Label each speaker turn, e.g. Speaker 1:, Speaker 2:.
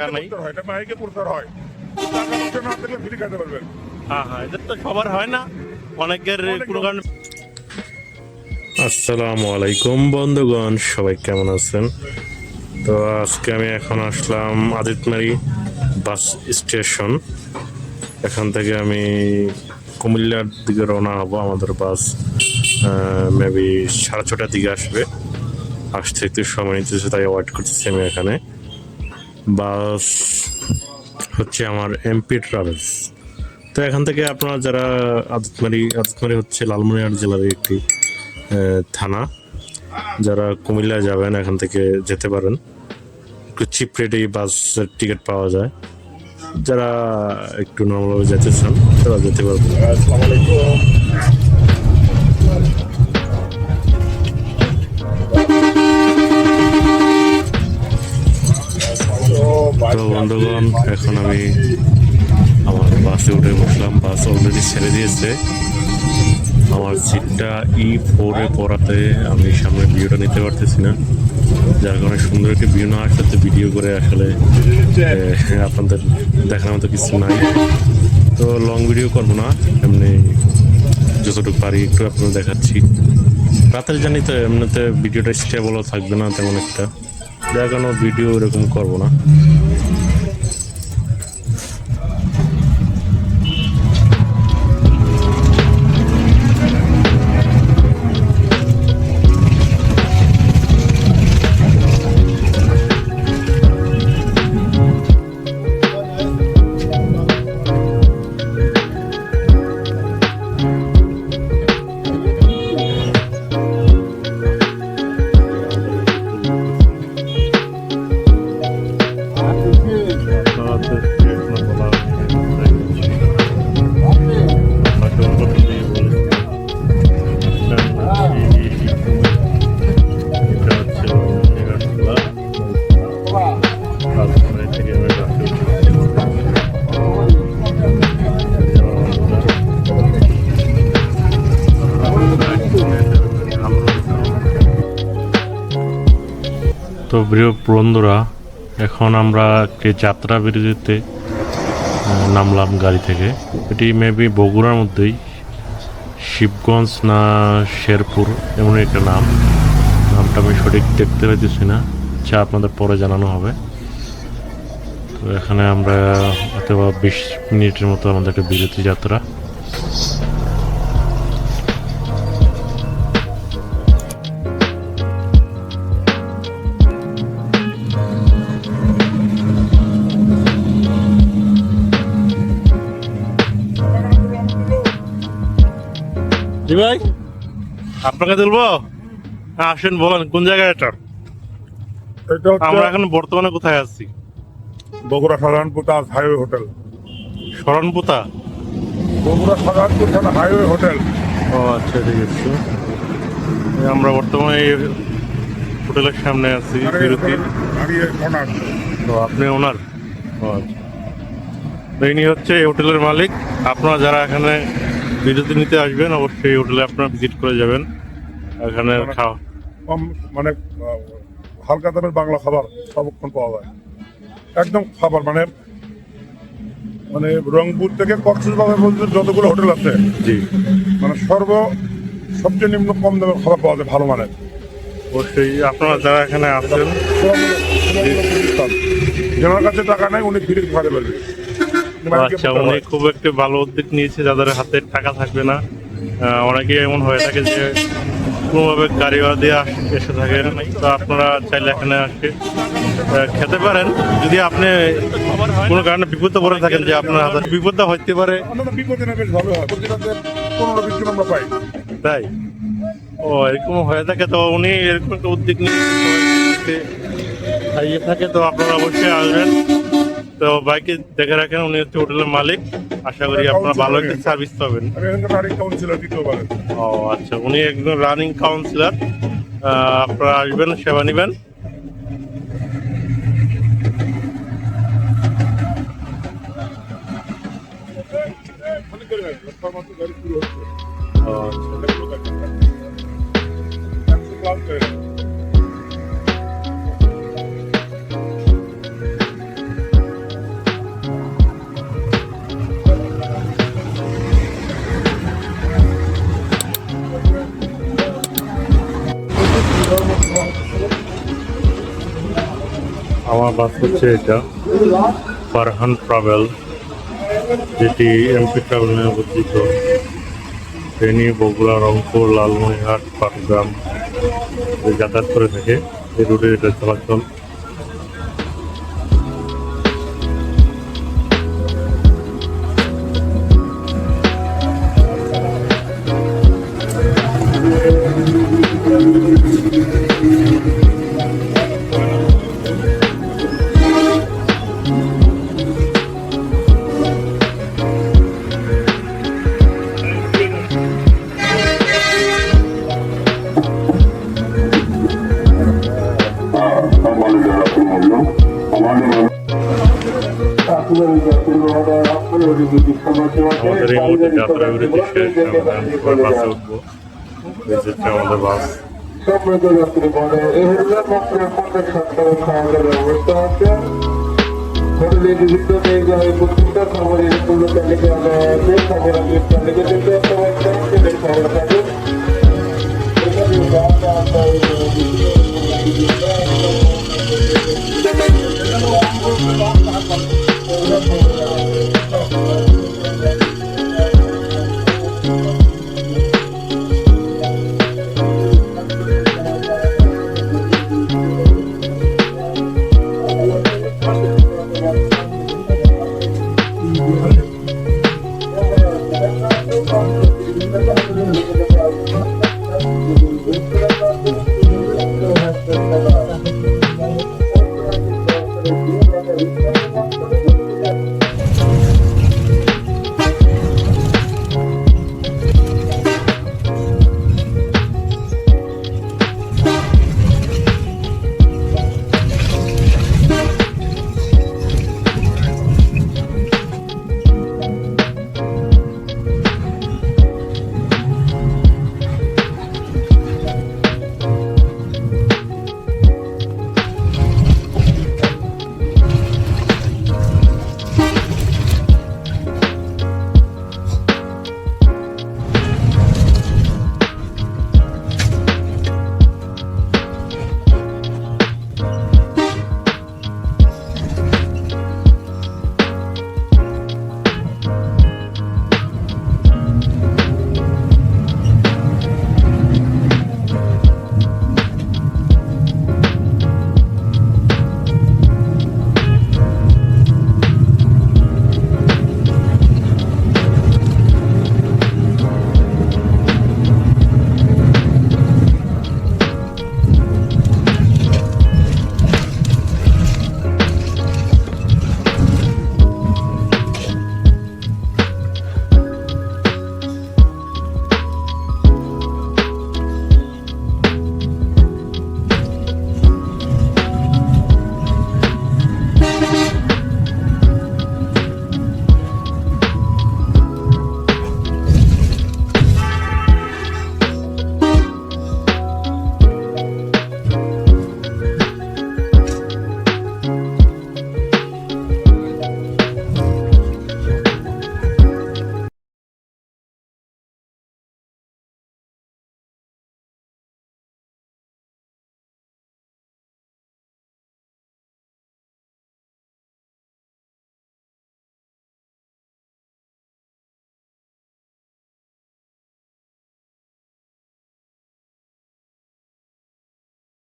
Speaker 1: টাকা নাই
Speaker 2: এটা মাইকে প্রচার হয়। টাকা পয়সা না থাকলে ফ্রি খাইতে পারবেন
Speaker 1: হ্যাঁ হ্যাঁ এটা তো সবার হয় না। অনেকের কোনো কারণে
Speaker 3: আসসালামু আলাইকুম বন্ধুগণ সবাই কেমন আছেন? তো আজকে আমি এখন আসলাম আদিতমারি বাস স্টেশন। এখান থেকে আমি কুমিল্লার দিকে রওনা হব। আমাদের বাস মেবি সাড়ে ছটার দিকে আসবে। আসতে একটু সময় নিতেছে তাই ওয়েট করতেছি আমি এখানে। বাস, হচ্ছে আমার এমপি ট্রাভেলস তো এখান থেকে আপনারা যারা আদিতমারি আদিতমারি হচ্ছে লালমনিরহাট জেলার একটি থানা, যারা কুমিল্লা যাবেন, এখান থেকে যেতে পারেন। একটু চিপ রেটেই বাসের টিকিট পাওয়া যায়। যারা একটু নর্মালভাবে যেতে চান, তারা যেতে পারবেন।
Speaker 2: আসসালামু আলাইকুম।
Speaker 3: এখন আমি আমার বাসে উঠে বসলাম। বাস অলরেডি ছেড়ে দিয়েছে। আমার সিটটা ই ফোরে পড়াতে আমি সামনে ভিডিওটা নিতে পারতেছি না। যার কারণে সুন্দর একটি ভিউ না আসলে তো ভিডিও করে আসলে আপনাদের দেখার মতো কিছু নাই। তো লং ভিডিও করব না। এমনি যতটুকু পারি একটু আপনাদের দেখাচ্ছি। রাতের জানি তো এমনিতে ভিডিওটা স্টেবলও থাকবে না তেমন একটা। দেখানো ভিডিও এরকম করব না। তো প্রিয় বন্ধুরা, এখন আমরা একটি যাত্রা বিরতিতে নামলাম গাড়ি থেকে। এটি মেবি বগুড়ার মধ্যেই শিবগঞ্জ না শেরপুর, এমন একটা নাম। নামটা আমি সঠিক দেখতে পাইতেছি না, যা আপনাদের পরে জানানো হবে। তো এখানে আমরা অথবা বিশ মিনিটের মতো আমাদের একটা বিরতি যাত্রা।
Speaker 1: ভাই আপনাকে তুলবো? হ্যাঁ আসেন বলেন কোন জায়গায় এটা? আমরা এখন বর্তমানে কোথায় আছি?
Speaker 2: বগুড়া সাধারণপুর তাজ হাইওয়ে হোটেল
Speaker 1: শরণপুতা
Speaker 2: বগুড়া সাধারণপুর থানা হাইওয়ে হোটেল
Speaker 1: ও আচ্ছা ঠিক আছে। আমরা বর্তমানে এই হোটেলের সামনে আছি বিরতি। তো আপনি ওনার ও আচ্ছা। ইনি হচ্ছে এই হোটেলের মালিক। আপনারা যারা এখানে বিরতি নিতে আসবেন অবশ্যই হোটেলে আপনারা ভিজিট করে যাবেন এখানে খাওয়া
Speaker 2: কম মানে হালকা দামের বাংলা খাবার সবক্ষণ পাওয়া যায় একদম খাবার মানে মানে রংপুর থেকে কক্সবাজার পর্যন্ত যতগুলো হোটেল আছে
Speaker 1: জি
Speaker 2: মানে সর্ব সবচেয়ে নিম্ন কম দামের খাবার পাওয়া যায় ভালো মানের
Speaker 1: অবশ্যই আপনারা যারা এখানে আসেন
Speaker 2: যার কাছে টাকা নাই উনি ফ্রি খাওয়াতে পারবে
Speaker 1: আচ্ছা উনি খুব একটা ভালো উদ্যোগ নিয়েছে যাদের হাতে টাকা থাকবে না। অনেকে এমন হয়ে থাকে যে কোনোভাবে গাড়ি ভাড়া দিয়ে এসে থাকেন। তো আপনারা চাইলে এখানে আসে খেতে পারেন। যদি আপনি কোনো কারণে বিপদে পড়ে থাকেন যে আপনার হাতে বিপদটা হইতে পারে।
Speaker 2: হয়।
Speaker 1: তাই? ও এরকম হয়ে থাকে তো উনি এরকম একটা উদ্যোগ নিয়ে থাকে তো আপনারা অবশ্যই আসবেন। তো বাইকে দেখে রাখেন উনি হচ্ছে হোটেলের মালিক আশা করি আপনারা ভালো একটা সার্ভিস পাবেন ও আচ্ছা উনি একজন রানিং কাউন্সিলর আপনারা আসবেন সেবা নেবেন ও আচ্ছা বাস হচ্ছে এটা, ফারহান ট্রাভেল, যেটি এমপি ট্রাভেল নামে পরিচিত। ফেনী বগুড়া, রংপুর, লালমনিরহাট, পাটগ্রাম যাতায়াত করে থাকে। এই রুটে এটা চলাচল। আমাদের এই মুহূর্তে যাত্রা বিরতি শেষ আমরা বাসে উঠবো। এই আমাদের বাস।
Speaker 4: সম্মানিত যাত্রী বলে এই হলো মাত্র পঞ্চাশ সপ্তাহ খাওয়া দাওয়ার ব্যবস্থা আছে হোটেলে বিভিন্ন জায়গায় প্রত্যেকটা খাবারের পূর্ণ তালিকা দেওয়া আছে খাবার আগের তালিকা এখানে রান্না আমরা